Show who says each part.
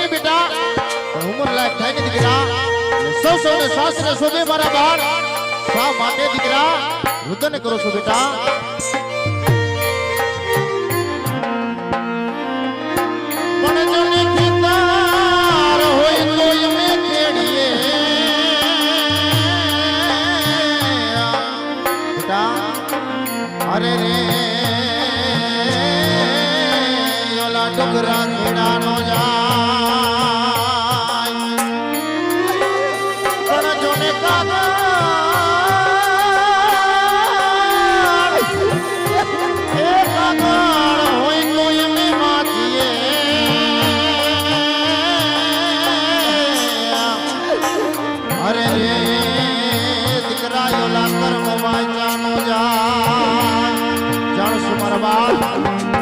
Speaker 1: નહીં બેટા પણ ઉંમર લાયક થાય ને દીકરા એટલે સૌ સૌને શાસ્ત્ર શોધે મારા બાર શા માટે દીકરા રુદન કરો છો બેટા પણ જને ખેતાર હોય તો અમે ખેડીએ બેટા અરે રે ઓલા ડુંગરા Marabal.